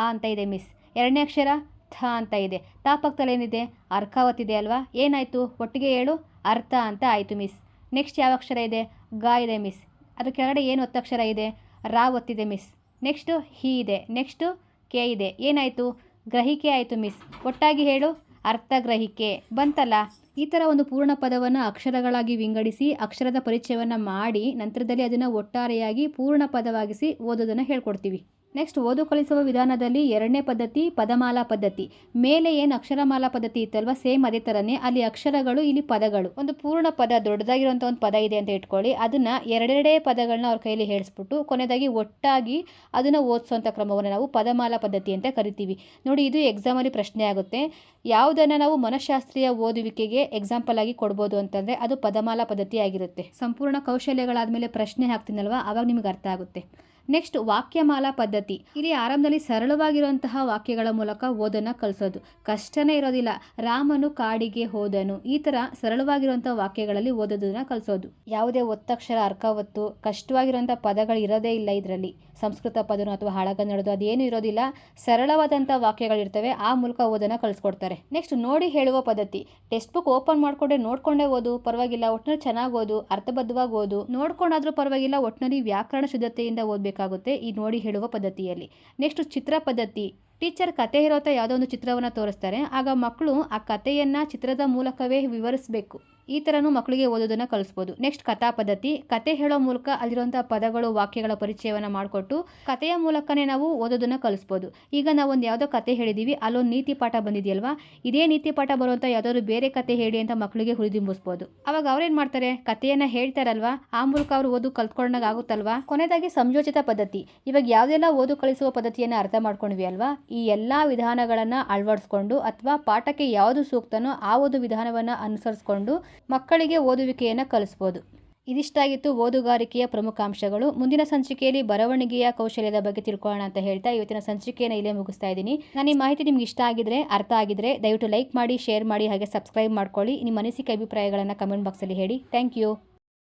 ಆ ಅಂತ ಇದೆ ಮಿಸ್ ಎರಡನೇ ಅಕ್ಷರ ಥ ಅಂತ ಇದೆ. ತಾ ಪಕ್ಕದಲ್ಲಿ ಏನಿದೆ? ಅರ್ಕಾವತ್ತಿದೆ ಅಲ್ವಾ? ಏನಾಯಿತು? ಒಟ್ಟಿಗೆ ಹೇಳು. ಅರ್ಥ ಅಂತ ಆಯಿತು ಮಿಸ್ ನೆಕ್ಸ್ಟ್ ಯಾವ ಅಕ್ಷರ ಇದೆ? ಗ ಇದೆ ಮಿಸ್ ಅದ್ರ ಕೆಳಗಡೆ ಏನು ಒತ್ತಕ್ಷರ ಇದೆ? ರಾ ಒತ್ತಿದೆ, ಮಿಸ್. ನೆಕ್ಸ್ಟು ಹಿ ಇದೆ. ನೆಕ್ಸ್ಟು ಕೆ ಇದೆ. ಏನಾಯಿತು? ಗ್ರಹಿಕೆ ಆಯಿತು, ಮಿಸ್. ಒಟ್ಟಾಗಿ ಹೇಳು. ಅರ್ಥಗ್ರಹಿಕೆ ಬಂತಲ್ಲ. ಈ ಥರ ಒಂದು ಪೂರ್ಣ ಪದವನ್ನು ಅಕ್ಷರಗಳಾಗಿ ವಿಂಗಡಿಸಿ ಅಕ್ಷರದ ಪರಿಚಯವನ್ನು ಮಾಡಿ ನಂತರದಲ್ಲಿ ಅದನ್ನು ಒಟ್ಟಾರೆಯಾಗಿ ಪೂರ್ಣ ಪದವಾಗಿಸಿ ಓದೋದನ್ನು ಹೇಳ್ಕೊಡ್ತೀವಿ. ನೆಕ್ಸ್ಟ್ ಓದು ಕಲಿಸುವ ವಿಧಾನದಲ್ಲಿ ಎರಡನೇ ಪದ್ಧತಿ, ಪದಮಾಲಾ ಪದ್ಧತಿ. ಮೇಲೆ ಏನು ಅಕ್ಷರಮಾಲಾ ಪದ್ಧತಿ ಇತ್ತಲ್ವ? ಸೇಮ್ ಅದೇ ಥರನೇ ಅಲ್ಲಿ ಅಕ್ಷರಗಳು, ಇಲ್ಲಿ ಪದಗಳು. ಒಂದು ಪೂರ್ಣ ಪದ ದೊಡ್ಡದಾಗಿರುವಂಥ ಒಂದು ಪದ ಇದೆ ಅಂತ ಇಟ್ಕೊಳ್ಳಿ. ಅದನ್ನು ಎರಡೆರಡೇ ಪದಗಳನ್ನ ಅವ್ರ ಕೈಯಲ್ಲಿ ಹೇಳಿಸ್ಬಿಟ್ಟು ಕೊನೆಯದಾಗಿ ಒಟ್ಟಾಗಿ ಅದನ್ನು ಓದಿಸುವಂಥ ಕ್ರಮವನ್ನು ನಾವು ಪದಮಾಲಾ ಪದ್ಧತಿ ಅಂತ ಕರಿತೀವಿ. ನೋಡಿ, ಇದು ಎಕ್ಸಾಮಲ್ಲಿ ಪ್ರಶ್ನೆ ಆಗುತ್ತೆ. ಯಾವುದನ್ನು ನಾವು ಮನಃಶಾಸ್ತ್ರೀಯ ಓದುವಿಕೆಗೆ ಎಕ್ಸಾಂಪಲ್ ಆಗಿ ಕೊಡ್ಬೋದು ಅಂತಂದರೆ ಅದು ಪದಮಾಲಾ ಪದ್ಧತಿ ಆಗಿರುತ್ತೆ. ಸಂಪೂರ್ಣ ಕೌಶಲ್ಯಗಳಾದಮೇಲೆ ಪ್ರಶ್ನೆ ಹಾಕ್ತೀನಲ್ವ? ಆವಾಗ ನಿಮ್ಗೆ ಅರ್ಥ ಆಗುತ್ತೆ. ನೆಕ್ಸ್ಟ್ ವಾಕ್ಯಮಾಲಾ ಪದ್ಧತಿ. ಇಲ್ಲಿ ಆರಂಭದಲ್ಲಿ ಸರಳವಾಗಿರುವಂತಹ ವಾಕ್ಯಗಳ ಮೂಲಕ ಓದನ್ನು ಕಲಿಸೋದು. ಕಷ್ಟನೇ ಇರೋದಿಲ್ಲ. ರಾಮನು ಕಾಡಿಗೆ ಹೋದನು. ಈ ಥರ ಸರಳವಾಗಿರುವಂಥ ವಾಕ್ಯಗಳಲ್ಲಿ ಓದೋದನ್ನ ಕಲಿಸೋದು. ಯಾವುದೇ ಒತ್ತಕ್ಷರ, ಅರ್ಕವತ್ತು, ಕಷ್ಟವಾಗಿರುವಂಥ ಪದಗಳು ಇರೋದೇ ಇಲ್ಲ ಇದರಲ್ಲಿ. ಸಂಸ್ಕೃತ ಪದನು ಅಥವಾ ಹಳಗನ್ನಡದು ಅದೇನು ಇರೋದಿಲ್ಲ. ಸರಳವಾದಂಥ ವಾಕ್ಯಗಳಿರ್ತವೆ. ಆ ಮೂಲಕ ಓದನ್ನು ಕಲಿಸ್ಕೊಡ್ತಾರೆ. ನೆಕ್ಸ್ಟ್ ನೋಡಿ ಹೇಳುವ ಪದ್ಧತಿ. ಟೆಕ್ಸ್ಟ್ ಬುಕ್ ಓಪನ್ ಮಾಡಿಕೊಂಡೆ ನೋಡ್ಕೊಂಡೇ ಓದು. ಪರವಾಗಿಲ್ಲ ಒಟ್ಟಿನಲ್ಲಿ ಚೆನ್ನಾಗಿ ಓದು. ಅರ್ಥಬದ್ಧವಾಗಿ ಓದು. ನೋಡ್ಕೊಂಡಾದ್ರೂ ಪರವಾಗಿಲ್ಲ ಒಟ್ಟಿನಲ್ಲಿ ವ್ಯಾಕರಣ ಶುದ್ಧತೆಯಿಂದ ಓದಬೇಕಾಗುತ್ತೆ. ಈ ನೋಡಿ ಹೇಳುವ ಪದ್ಧತಿಯಲ್ಲಿ. ನೆಕ್ಸ್ಟ್ ಚಿತ್ರ ಪದ್ಧತಿ. ಟೀಚರ್ ಕತೆ ಇರೋತ ಯಾವುದೋ ಒಂದು ಚಿತ್ರವನ್ನು ತೋರಿಸ್ತಾರೆ. ಆಗ ಮಕ್ಕಳು ಆ ಕಥೆಯನ್ನು ಚಿತ್ರದ ಮೂಲಕವೇ ವಿವರಿಸಬೇಕು. ಈ ಥರನೂ ಮಕ್ಕಳಿಗೆ ಓದೋದನ್ನು ಕಲಿಸ್ಬೋದು. ನೆಕ್ಸ್ಟ್ ಕಥಾ ಪದ್ಧತಿ ಕತೆ ಹೇಳೋ ಮೂಲಕ ಅಲ್ಲಿರುವಂಥ ಪದಗಳು, ವಾಕ್ಯಗಳ ಪರಿಚಯವನ್ನು ಮಾಡಿಕೊಟ್ಟು ಕಥೆಯ ಮೂಲಕನೇ ನಾವು ಓದೋದನ್ನು ಕಲಿಸ್ಬೋದು. ಈಗ ನಾವು ಒಂದು ಯಾವುದೋ ಕತೆ ಹೇಳಿದ್ದೀವಿ ಅಲ್ಲೊಂದು ನೀತಿ ಪಾಠ ಬಂದಿದೆಯಲ್ವಾ? ಇದೇ ನೀತಿ ಪಾಠ ಬರುವಂಥ ಯಾವುದಾದ್ರು ಬೇರೆ ಕತೆ ಹೇಳಿ ಅಂತ ಮಕ್ಕಳಿಗೆ ಹುರಿದಿಂಬಿಸ್ಬೋದು. ಅವಾಗ ಅವ್ರೇನು ಮಾಡ್ತಾರೆ? ಕಥೆಯನ್ನು ಹೇಳ್ತಾರಲ್ವಾ? ಆ ಮೂಲಕ ಅವರು ಓದು ಕಲ್ತ್ಕೊಂಡಾಗ ಆಗುತ್ತಲ್ವಾ? ಕೊನೆಯದಾಗಿ ಸಂಯೋಜಿತ ಪದ್ಧತಿ. ಇವಾಗ ಯಾವುದೆಲ್ಲ ಓದು ಕಲಿಸುವ ಪದ್ಧತಿಯನ್ನು ಅರ್ಥ ಮಾಡ್ಕೊಂಡ್ವಿ ಅಲ್ವಾ? ಈ ಎಲ್ಲ ವಿಧಾನಗಳನ್ನು ಅಳವಡಿಸ್ಕೊಂಡು ಅಥವಾ ಪಾಠಕ್ಕೆ ಯಾವುದು ಸೂಕ್ತನೋ ಆ ಒಂದು ವಿಧಾನವನ್ನು ಅನುಸರಿಸ್ಕೊಂಡು ಮಕ್ಕಳಿಗೆ ಓದುವಿಕೆಯನ್ನು ಕಲಿಸ್ಬೋದು. ಇದಿಷ್ಟಾಗಿತ್ತು ಓದುಗಾರಿಕೆಯ ಪ್ರಮುಖ ಅಂಶಗಳು. ಮುಂದಿನ ಸಂಚಿಕೆಯಲ್ಲಿ ಬರವಣಿಗೆಯ ಕೌಶಲ್ಯದ ಬಗ್ಗೆ ತಿಳ್ಕೊಳ್ಳೋಣ ಅಂತ ಹೇಳ್ತಾ ಇವತ್ತಿನ ಸಂಚಿಕೆಯನ್ನು ಇಲ್ಲೇ ಮುಗಿಸ್ತಾ ಇದ್ದೀನಿ. ನಾನು ಈ ಮಾಹಿತಿ ನಿಮ್ಗೆ ಇಷ್ಟ ಆಗಿದ್ರೆ, ಅರ್ಥ ಆಗಿದ್ರೆ ದಯವಿಟ್ಟು ಲೈಕ್ ಮಾಡಿ, ಶೇರ್ ಮಾಡಿ, ಹಾಗೆ ಸಬ್ಸ್ಕ್ರೈಬ್ ಮಾಡ್ಕೊಳ್ಳಿ. ನಿಮ್ಮ ಅನಿಸಿಕೆ, ಅಭಿಪ್ರಾಯಗಳನ್ನು ಕಮೆಂಟ್ ಬಾಕ್ಸಲ್ಲಿ ಹೇಳಿ. Thank you.